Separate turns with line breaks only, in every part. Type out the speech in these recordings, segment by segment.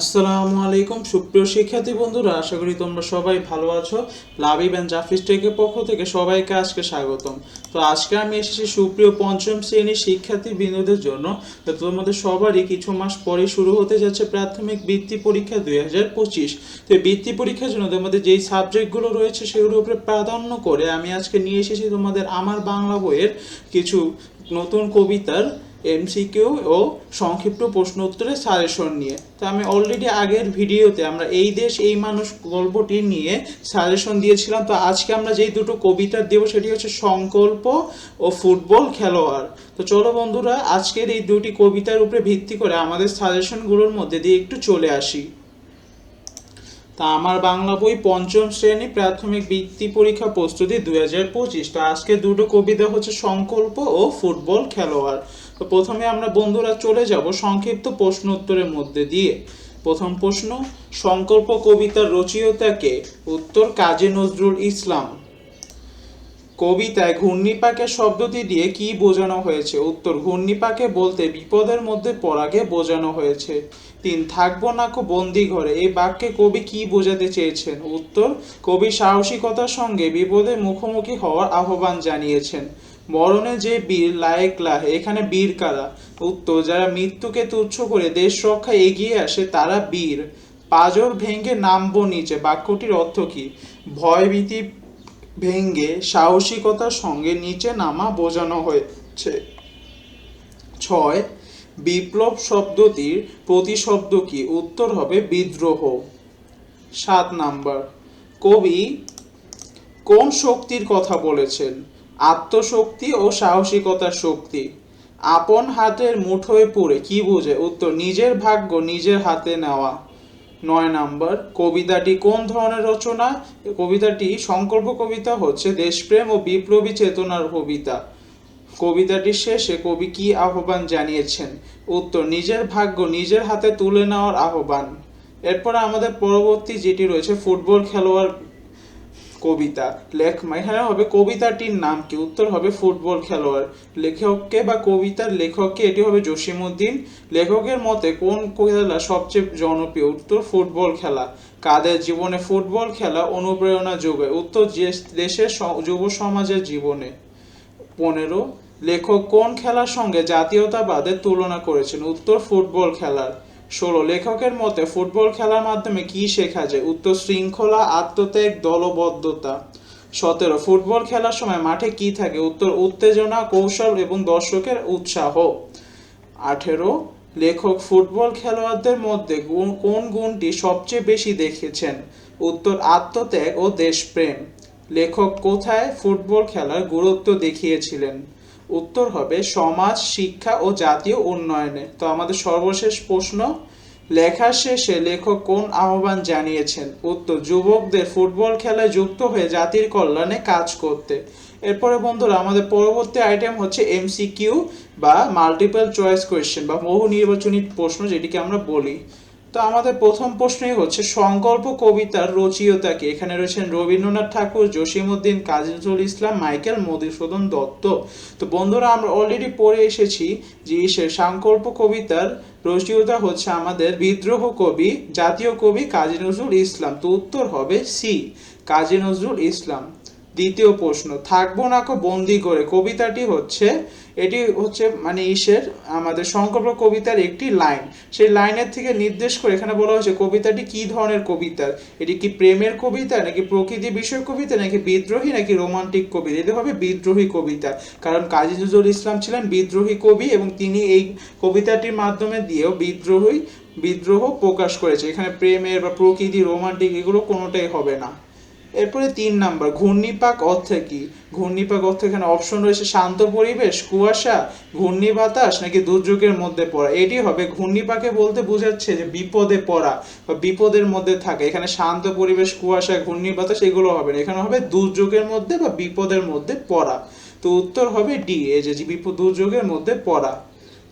আসসালামু আলাইকুম। সুপ্রিয় শিক্ষার্থী বন্ধুরা, আশা করি তোমরা সবাই ভালো আছো। লাভিব অ্যান্ড জাফিস টেকের পক্ষ থেকে সবাইকে আজকে স্বাগতম। তো আজকে আমি এসেছি সুপ্রিয় পঞ্চম শ্রেণির শিক্ষার্থী বিনোদের জন্য। তো তোমাদের সবারই কিছু মাস পরে শুরু হতে যাচ্ছে প্রাথমিক বৃত্তি পরীক্ষা দুই হাজার পঁচিশ। তো বৃত্তি পরীক্ষার জন্য তোমাদের যেই সাবজেক্টগুলো রয়েছে সেগুলোর উপরে প্রাধান্য করে আমি আজকে নিয়ে এসেছি তোমাদের আমার বাংলা বইয়ের কিছু নতুন কবিতার এমসিকিউ ও সংক্ষিপ্ত প্রশ্ন উত্তরের সাজেশন নিয়ে। তো আমি অলরেডি আগের ভিডিওতে আমরা এই দেশ, এই মানুষ গল্পটি নিয়ে সাজেশন দিয়েছিলাম। তো আজকে আমরা যেই দুটো কবিতা দেবো, সেটি হচ্ছে সংকল্প ও ফুটবল খেলোয়াড়। তো চলো বন্ধুরা, আজকের এই দুটি কবিতার উপরে ভিত্তি করে আমাদের সাজেশনগুলোর মধ্যে দিয়ে একটু চলে আসি। তা আমার বাংলা বই পঞ্চম শ্রেণি প্রাথমিক বৃত্তি পরীক্ষা প্রস্তুতি দুই হাজার পঁচিশ। তো আজকে দুটো কবিতা হচ্ছে সংকল্প ও ফুটবল খেলোয়াড়। তো প্রথমে আমরা বন্ধুরা চলে যাব সংক্ষিপ্ত প্রশ্ন উত্তরের মধ্যে দিয়ে। প্রথম প্রশ্ন, সংকল্প কবিতার রচয়িতাকে উত্তর কাজী নজরুল ইসলাম। কবিতায় ঘূর্ণিপাকের শব্দটি দিয়ে কি বোঝানো হয়েছে? উত্তর, ঘূর্ণিপাকে বলতে বিপদের মধ্যে পড়াকে বোঝানো হয়েছে। তিন, থাকব না কো বন্দি ঘরে এই বাক্যে কবি কি বোঝাতে চেয়েছেন? উত্তর, কবি সাহসিকতার সঙ্গে বিপদের মুখোমুখি হওয়ার আহ্বান জানিয়েছেন। মরণে যে বীর লায়েক লাহে, এখানে বীর কারা? উত্তর যারা মৃত্যুকে তুচ্ছ করে দেশ রক্ষায় এগিয়ে আসে, তারা বীর। পাজর ভেঙ্গে নামবো নিচে, বাক্যটির অর্থ কি? ভয়ভীতি ভেঙ্গে সাহসিকতার সঙ্গে নিচে নামা বোঝানো হয়েছে। ছয়, বিপ্লব শব্দটির প্রতিশব্দ কি? উত্তর হবে বিদ্রোহ। সাত নাম্বার, কবি কোন শক্তির কথা বলেছেন? আত্মশক্তি ও সাহসিকতার শক্তি। আপন হাতের মুঠোয় পড়ে, কি বোঝে? উত্তর, নিজের ভাগ্য নিজের হাতে নেওয়া। নয় নাম্বার, কবিতাটি কোন ধরনের রচনা? কবিতাটি সংকল্প কবিতা হচ্ছে দেশপ্রেম ও বিপ্লবী চেতনার কবিতা। কবিতাটির শেষে কবি কি আহ্বান জানিয়েছেন? উত্তর, নিজের ভাগ্য নিজের হাতে তুলে নেওয়ার আহ্বান। এরপরে আমাদের পরবর্তী যেটি রয়েছে, ফুটবল খেলোয়াড় কবিতা। লেখ হ্যাঁ হবে কবিতাটির নাম কি? উত্তর হবে ফুটবল খেলোয়াড়। লেখককে বা কবিতার লেখককে এটি হবে জসিমউদ্দিন। লেখকের মতে কোন খেলা সবচেয়ে জনপ্রিয়? উত্তর ফুটবল খেলা। কাদের জীবনে ফুটবল খেলা অনুপ্রেরণা যোগায়? উত্তর দেশের যুব সমাজের জীবনে। পনেরো, লেখক কোন খেলার সঙ্গে জাতীয়তাবাদের তুলনা করেছেন? উত্তর ফুটবল খেলার। ষোলো, লেখকের মতে ফুটবল খেলার মাধ্যমে কি শেখা যায়? উত্তর, শৃঙ্খলা, আত্মত্যাগ, দলবদ্ধতা। সতেরো, ফুটবল খেলার সময় মাঠে কি থাকে? উত্তর, উত্তেজনা, কৌশল এবং দর্শকের উৎসাহ। আঠেরো, লেখক ফুটবল খেলোয়াড়দের মধ্যে কোন গুণটি সবচেয়ে বেশি দেখেছেন? উত্তর, আত্মত্যাগ ও দেশপ্রেম। লেখক কোথায় ফুটবল খেলার গুরুত্ব দেখিয়েছিলেন? উত্তর হবে সমাজ, শিক্ষা ও জাতীয় উন্নয়নে। তো আমাদের সর্বশেষ প্রশ্ন লেখার শেষে লেখক কোন আহ্বান জানিয়েছেন? উত্তর, যুবকদের ফুটবল খেলায় যুক্ত হয়ে জাতির কল্যাণে কাজ করতে। এরপরে বন্ধুরা, আমাদের পরবর্তী আইটেম হচ্ছে এমসিকিউ বা মাল্টিপল চয়েস কোয়েশ্চেন বা বহু নির্বাচনী প্রশ্ন যেটিকে আমরা বলি। তো আমাদের প্রথম প্রশ্নই হচ্ছে, সংকল্প কবিতার রচিয়তা রচয়িতাকে। এখানে রয়েছেন রবীন্দ্রনাথ ঠাকুর, জসিমউদ্দিন কাজী নজরুল ইসলাম, মাইকেল মধুসূদন দত্ত। তো বন্ধুরা, আমরা অলরেডি পড়ে এসেছি যে সে সংকল্প কবিতার রচয়িতা হচ্ছে আমাদের বিদ্রোহ কবি, জাতীয় কবি কাজী নজরুল ইসলাম। তো উত্তর হবে সি কাজী নজরুল ইসলাম। দ্বিতীয় প্রশ্ন, থাকব না কো বন্দি করে, কবিতাটি হচ্ছে, এটি হচ্ছে মানে ইসের, আমাদের সংকল্প কবিতার একটি লাইন। সেই লাইনের থেকে নির্দেশ করে এখানে বলা হয়েছে, কবিতাটি কি ধরনের কবিতা? এটি কি প্রেমের কবিতা, নাকি প্রকৃতি বিষয়ক কবিতা, নাকি বিদ্রোহী, নাকি রোমান্টিক কবিতা? এটি হবে বিদ্রোহী কবিতা। কারণ কাজী নজরুল ইসলাম ছিলেন বিদ্রোহী কবি এবং তিনি এই কবিতাটির মাধ্যমে দিয়েও বিদ্রোহী, বিদ্রোহ প্রকাশ করেছে। এখানে প্রেমের বা প্রকৃতি, রোমান্টিক এগুলো কোনোটাই হবে না। এরপরে তিন নাম্বার, ঘূর্ণিপাক অর্থে কি? ঘূর্ণিপাক অর্থে এখানে অপশন রয়েছে শান্ত পরিবেশ, কুয়াশা ঘূর্ণি বাতাস নাকি দুর্যোগের মধ্যে পড়া। এটি হবে ঘূর্ণিপাকে বলতে বোঝাচ্ছে যে বিপদে পড়া বা বিপদের মধ্যে থাকে। এখানে শান্ত পরিবেশ, কুয়াশা ঘূর্ণি বাতাস এগুলো হবে না। এখানে হবে দুর্যোগের মধ্যে বা বিপদের মধ্যে পড়া। তো উত্তর হবে ডি, এই যে বিপদ, দুর্যোগের মধ্যে পড়া।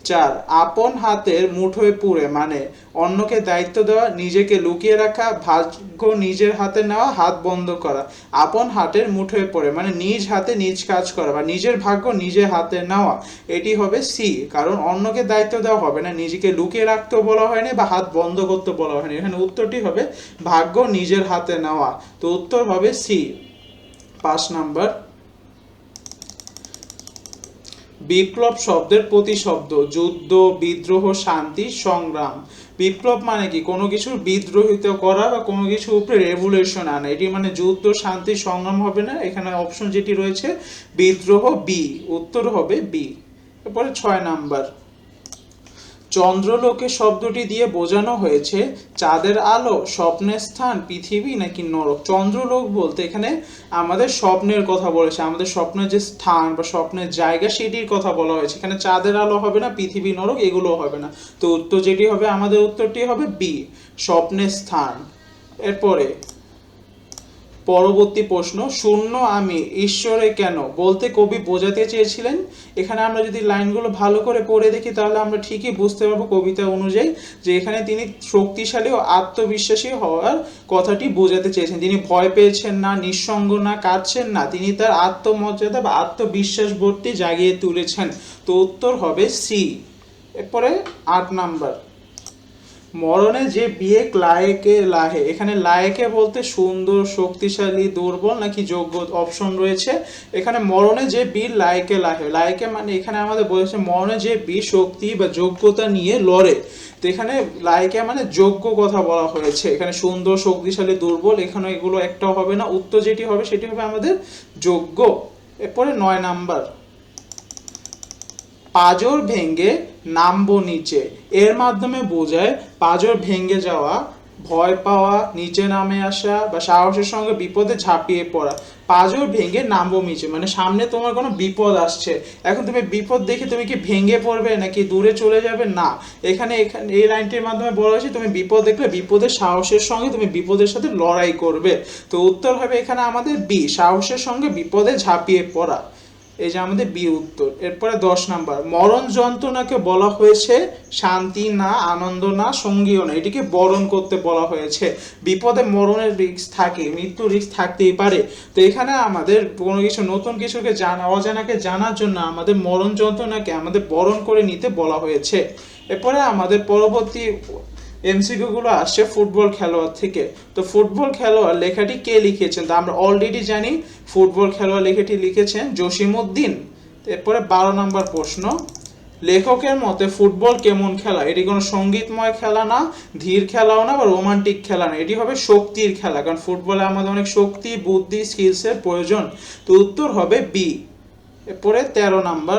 চার, আপন হাতের মুঠোয় পুরে মানে অন্যকে দায়িত্ব দেওয়া, নিজেকে লুকিয়ে রাখা, ভাগ্য নিজের হাতে নেওয়া, হাত বন্ধ করা, আপন হাতের মুঠোয় পড়ে মানে নিজ হাতে নিজ কাজ করা, বা নিজের ভাগ্য নিজের হাতে নেওয়া, এটি হবে সি কারণ অন্যকে দায়িত্ব দেওয়া হবে না, নিজেকে লুকিয়ে রাখতেও বলা হয়নি, বা হাত বন্ধ করতে বলা হয়নি, এখানে উত্তরটি হবে ভাগ্য নিজের হাতে নেওয়া, তো উত্তর হবে সি পাঁচ নাম্বার বিপ্লব শব্দের প্রতিশব্দ, যুদ্ধ, বিদ্রোহ, শান্তি, সংগ্রাম। বিপ্লব মানে কি? কোনো কিছুর বিদ্রোহিত করা বা কোনো কিছুর উপরে রেভুলেশন আনা। এটি মানে যুদ্ধ, শান্তি, সংগ্রাম হবে না। এখানে অপশন যেটি রয়েছে, বিদ্রোহ, বি। উত্তর হবে বি। এরপরে ছয় নাম্বার। চন্দ্রলোকে শব্দটি দিয়ে বোঝানো হয়েছে, চাঁদের আলো, স্বপ্নের স্থান, পৃথিবী নাকি নরক? চন্দ্রলোক বলতে এখানে আমাদের স্বপ্নের কথা বলেছে। আমাদের স্বপ্নের যে স্থান বা স্বপ্নের জায়গা সেটির কথা বলা হয়েছে। এখানে চাঁদের আলো হবে না, পৃথিবী নরক এগুলো হবে না। তো উত্তর যেটি হবে, আমাদের উত্তরটি হবে বি, স্বপ্নের স্থান। এরপরে পরবর্তী প্রশ্ন, শূন্য আমি, ঈশ্বরে কেন? বলতে কবি বোঝাতে চেয়েছিলেন। এখানে আমরা যদি লাইনগুলো ভালো করে পড়ে দেখি, তাহলে আমরা ঠিকই বুঝতে পারব কবিতা অনুযায়ী যে এখানে তিনি শক্তিশালী ও আত্মবিশ্বাসী হওয়ার কথাটি বোঝাতে চেয়েছেন। তিনি ভয় পেয়েছেন না, নিঃসঙ্গ না, কাঁদছেন না, তিনি তার আত্মমর্যাদা বা আত্মবিশ্বাস বোধটি জাগিয়ে তুলেছেন। তো উত্তর হবে সি। এরপরে আট নাম্বার। মরণে যে বিয়ে লায়েকে লাহে, এখানে লায়েকে বলতে সুন্দর, শক্তিশালী, দুর্বল নাকি যোগ্য অপশন রয়েছে। এখানে মরণে যে বীর লায়েকে লাহে, লায়েকে মানে এখানে আমাদের বলেছে মরণে যে বীর শক্তি বা যোগ্যতা নিয়ে লড়ে। তো এখানে লায়েকে মানে যোগ্য কথা বলা হয়েছে। এখানে সুন্দর, শক্তিশালী, দুর্বল, এখানে এগুলো একটাও হবে না, উত্তর যেটি হবে সেটি হবে আমাদের যোগ্য। এরপরে নয় নাম্বার। পাজর ভেঙে নামবো নিচে। এর মাধ্যমে বোঝায় পাজর ভেঙে যাওয়া, ভয় পাওয়া, নিচে নামে আসা বা সাহসের সঙ্গে বিপদে ঝাঁপিয়ে পড়া। পাজর ভেঙে নামবো নিচে মানে সামনে তোমার কোনো বিপদ আসছে। এখন তুমি বিপদ দেখে তুমি কি ভেঙে পড়বে নাকি দূরে চলে যাবে? না। এখানে এখানে, এই লাইনটির মাধ্যমে বলা হয়েছে, তুমি বিপদ দেখলে বিপদের সাহসের সঙ্গে তুমি বিপদের সাথে লড়াই করবে। তো উত্তর হবে এখানে আমাদের বি, সাহসের সঙ্গে বিপদে ঝাঁপিয়ে পড়া। এই যে আমাদের বি উত্তর। এরপরে দশ নাম্বার। মরণ যন্ত্রণাকে বলা হয়েছে, শান্তি না, আনন্দ না, সঙ্গীও না। এটিকে বরণ করতে বলা হয়েছে। বিপদে মরণের রিস্ক থাকে মৃত্যু রিস্ক থাকতেই পারে। তো এখানে আমাদের কোনো কিছু, নতুন কিছুকে জানা, অজানাকে জানার জন্য আমাদের মরণ যন্ত্রণাকে আমাদের বরণ করে নিতে বলা হয়েছে। এরপরে আমাদের পরবর্তী এমসিকিউ গুলো আসছে ফুটবল খেলোয়াড় থেকে। তো ফুটবল খেলোয়াড় লেখাটি কে লিখেছেন? তা আমরা অলরেডি জানি ফুটবল খেলোয়াড় লেখাটি লিখেছেন জসিমউদ্দিন। এরপরে বারো নম্বর প্রশ্ন, লেখকের মতে ফুটবল কেমন খেলা? এটি কোনো সঙ্গীতময় খেলা না, ধীর খেলাও না বা রোমান্টিক খেলা না। এটি হবে শক্তির খেলা, কারণ ফুটবলে আমাদের অনেক শক্তি, বুদ্ধি স্কিলসের প্রয়োজন। তো উত্তর হবে বি। এরপরে তেরো নাম্বার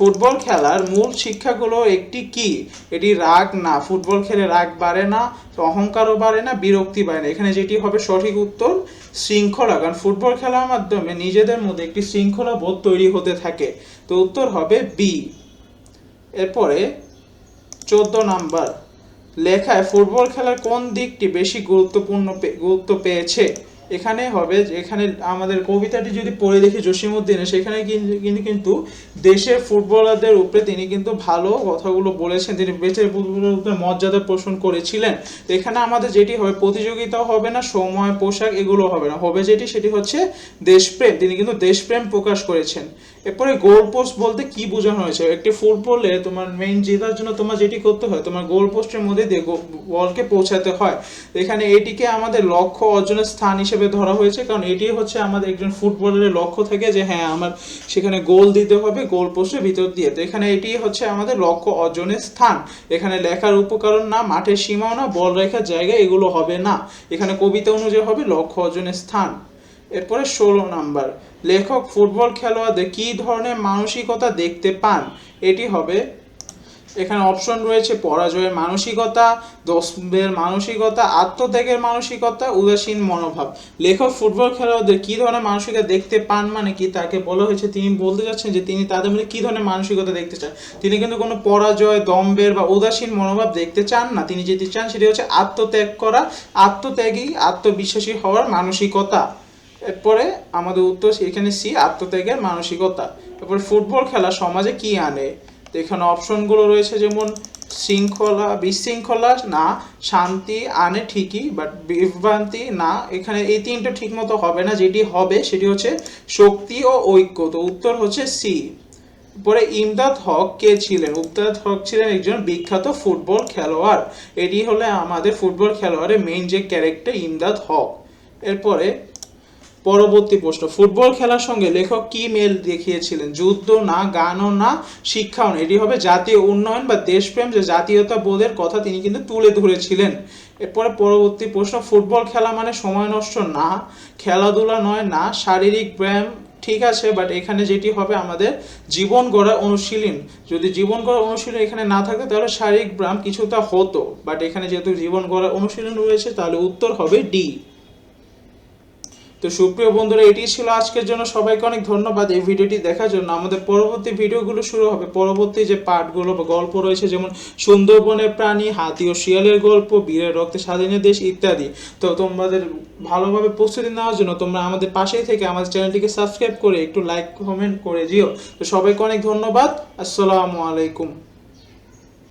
ফুটবল খেলার মূল শিক্ষাগুলো একটি কি? এটি রাগ না, ফুটবল খেলে রাগ বাড়ে না, অহংকারও বাড়ে না, বিরক্তি বাড়ে না। এখানে যেটি হবে সঠিক উত্তর, শৃঙ্খলা। কারণ ফুটবল খেলার মাধ্যমে নিজেদের মধ্যে একটি শৃঙ্খলা বোধ তৈরি হতে থাকে। তো উত্তর হবে বি। এরপরে চোদ্দ নাম্বার। লেখায় ফুটবল খেলার কোন দিকটি বেশি গুরুত্বপূর্ণ গুরুত্ব পেয়েছে? এখানে হবে যে এখানে আমাদের কবিতাটি যদি পড়ে দেখি জসিমউদ্দিনের, সেখানে কিন্তু কিন্তু- দেশের ফুটবলারদের উপরে তিনি কিন্তু ভালো কথাগুলো বলেছেন। তিনি বেঁচে মর্যাদা পোষণ করেছিলেন। এখানে আমাদের যেটি হবে, প্রতিযোগিতাও হবে না, সময়, পোশাক এগুলো হবে না। হবে যেটি, সেটি হচ্ছে দেশপ্রেম। তিনি কিন্তু দেশপ্রেম প্রকাশ করেছেন। এরপরে গোল পোস্ট বলতে কি বোঝানো হয়েছে? একটি ফুটবলে তোমার মেইন জেতার জন্য তোমার যেটি করতে হয়, তোমার গোল পোস্টের মধ্যে দিয়ে বলকে পৌঁছাতে হয়। এখানে এটিকে আমাদের লক্ষ্য অর্জনের স্থান হিসেবে ধরা হয়েছে, কারণ এটি হচ্ছে আমাদের একজন ফুটবলের লক্ষ্য থাকে যে হ্যাঁ আমার সেখানে গোল দিতে হবে, গোল পোস্টের ভিতর দিয়ে। তো এখানে এটি হচ্ছে আমাদের লক্ষ্য অর্জনের স্থান। এখানে লেখার উপকরণ না, মাঠের সীমাও না বল রেখার জায়গা, এগুলো হবে না। এখানে কবিতা অনুযায়ী হবে লক্ষ্য অর্জনের স্থান। এরপরে ষোলো নাম্বার, লেখক, ফুটবল খেলোয়াড়দের কী ধরনের মানসিকতা দেখতে পান? এটি হবে এখানে অপশন রয়েছে পরাজয়ের মানসিকতা দোষের মানসিকতা, আত্মত্যাগের মানসিকতা, উদাসীন মনোভাব। লেখক, ফুটবল খেলোয়াড়দের কী ধরনের মানসিকতা দেখতে পান মানে কি তাকে বলা হয়েছে? তিনি বলতে চাচ্ছেন যে তিনি তাদের মধ্যে কী ধরনের মানসিকতা দেখতে চান? তিনি কিন্তু কোনো পরাজয় দম্বের বা উদাসীন মনোভাব দেখতে চান না। তিনি যেটি চান সেটি হচ্ছে আত্মত্যাগ করা, আত্মত্যাগী, আত্মবিশ্বাসী হওয়ার মানসিকতা। এরপরে আমাদের উত্তর এখানে সি, আত্মত্যাগের মানসিকতা। এরপরে ফুটবল খেলা সমাজে কি আনে? এখানে অপশনগুলো রয়েছে যেমন শৃঙ্খলা, বিশৃঙ্খলা, না, শান্তি, আনে, ঠিকই বাট বিভ্রান্তি, না, এখানে এই তিনটা ঠিক মতো হবে না, যেটি হবে সেটি হচ্ছে শক্তি ও ঐক্য। তো উত্তর হচ্ছে সি। পরে ইমদাদ হক কে ছিলেন? ইমদাদ হক ছিলেন একজন বিখ্যাত ফুটবল খেলোয়াড়। এটি হলে আমাদের ফুটবল খেলোয়াড়ের মেইন যে ক্যারেক্টার ইমদাদ হক। এরপরে পরবর্তী প্রশ্ন, ফুটবল খেলার সঙ্গে লেখক কি মেল দেখিয়েছিলেন? যুদ্ধ না, গানও না, শিক্ষাও না, এটি হবে জাতীয় উন্নয়ন বা দেশপ্রেম যে জাতীয়তা বোধের কথা তিনি কিন্তু তুলে ধরেছিলেন। এরপরে পরবর্তী প্রশ্ন, ফুটবল খেলা মানে সময় নষ্ট? না, খেলাধুলা নয়, না, শারীরিক ব্যায়াম ঠিক আছে বাট এখানে যেটি হবে আমাদের জীবন গড়ার অনুশীলন। যদি জীবন গড়ার অনুশীলন এখানে না থাকতো, তাহলে শারীরিক ব্যায়াম কিছুটা হতো বাট এখানে যেহেতু জীবন গড়ার অনুশীলন রয়েছে, তাহলে উত্তর হবে ডি। তো সুপ্রিয় বন্ধুরা, এটি ছিল আজকের জন্য। সবাইকে অনেক ধন্যবাদ এই ভিডিওটি দেখার জন্য। আমাদের পরবর্তী ভিডিওগুলো শুরু হবে। পরবর্তী যে পার্টগুলো বা গল্প রয়েছে, যেমন সুন্দরবনের প্রাণী, হাতি ও শিয়ালের গল্প, বীরের রক্তে স্বাধীনের দেশ ইত্যাদি। তো তোমাদের ভালোভাবে প্রস্তুতি নেওয়ার জন্য তোমরা আমাদের পাশেই থেকে আমাদের চ্যানেলটিকে সাবস্ক্রাইব করে একটু লাইক, কমেন্ট করে দিও। তো সবাইকে অনেক ধন্যবাদ। আসসালামু আলাইকুম।